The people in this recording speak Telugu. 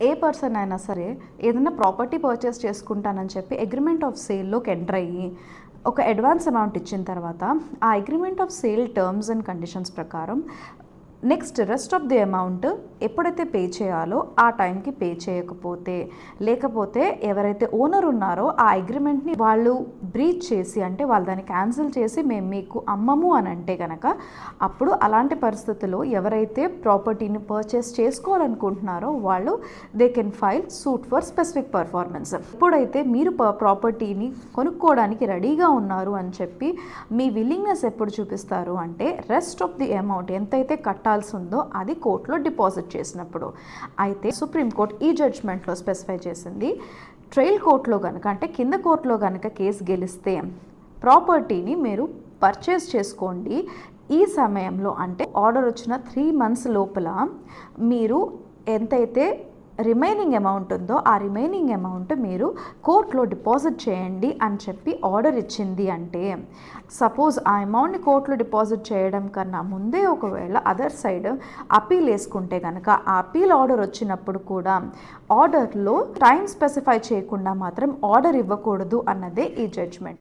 ఏ పర్సన్ అయినా సరే ఏదైనా ప్రాపర్టీ పర్చేస్ చేసుకుంటానని చెప్పి అగ్రిమెంట్ ఆఫ్ సేల్లోకి ఎంటర్ అయ్యి ఒక అడ్వాన్స్ అమౌంట్ ఇచ్చిన తర్వాత ఆ agreement of sale terms and conditions ప్రకారం next rest of the amount ఎప్పుడైతే పే చేయాలో ఆ టైంకి పే చేయకపోతే లేకపోతే ఎవరైతే ఓనర్ ఉన్నారో ఆ అగ్రిమెంట్ని వాళ్ళు బ్రీచ్ చేసి అంటే వాళ్ళు దాన్ని క్యాన్సిల్ చేసి మేము మీకు అమ్మము అని అంటే కనుక అప్పుడు అలాంటి పరిస్థితుల్లో ఎవరైతే ప్రాపర్టీని పర్చేస్ చేసుకోవాలనుకుంటున్నారో వాళ్ళు they can file suit for specific performance ఎప్పుడైతే మీరు ప్రాపర్టీని కొనుక్కోవడానికి రెడీగా ఉన్నారు అని చెప్పి మీ విల్లింగ్నెస్ ఎప్పుడు చూపిస్తారు అంటే రెస్ట్ ఆఫ్ ది అమౌంట్ ఎంతైతే కట్టాల్సి ఉందో అది కోర్టులో డిపాజిట్ చేసినప్పుడు. అయితే సుప్రీంకోర్టు ఈ జడ్జ్మెంట్లో స్పెసిఫై చేసింది ట్రయల్ కోర్టులో కనుక అంటే కింద కోర్టులో కనుక కేసు గెలిస్తే ప్రాపర్టీని మీరు పర్చేస్ చేసుకోండి. ఈ సమయంలో అంటే ఆర్డర్ వచ్చిన త్రీ మంత్స్ లోపల మీరు ఎంతైతే రిమైనింగ్ అమౌంట్ ఉందో ఆ రిమైనింగ్ అమౌంట్ మీరు కోర్టులో డిపాజిట్ చేయండి అని చెప్పి ఆర్డర్ ఇచ్చింది అంటే సపోజ్ ఆ అమౌంట్ని కోర్టులో డిపాజిట్ చేయడం కన్నా ముందే ఒకవేళ అదర్ సైడ్ అపీల్ వేసుకుంటే కనుక ఆ అపీల్ ఆర్డర్ వచ్చినప్పుడు కూడా ఆర్డర్లో టైం స్పెసిఫై చేయకుండా మాత్రం ఆర్డర్ ఇవ్వకూడదు అన్నదే ఈ జడ్జ్మెంట్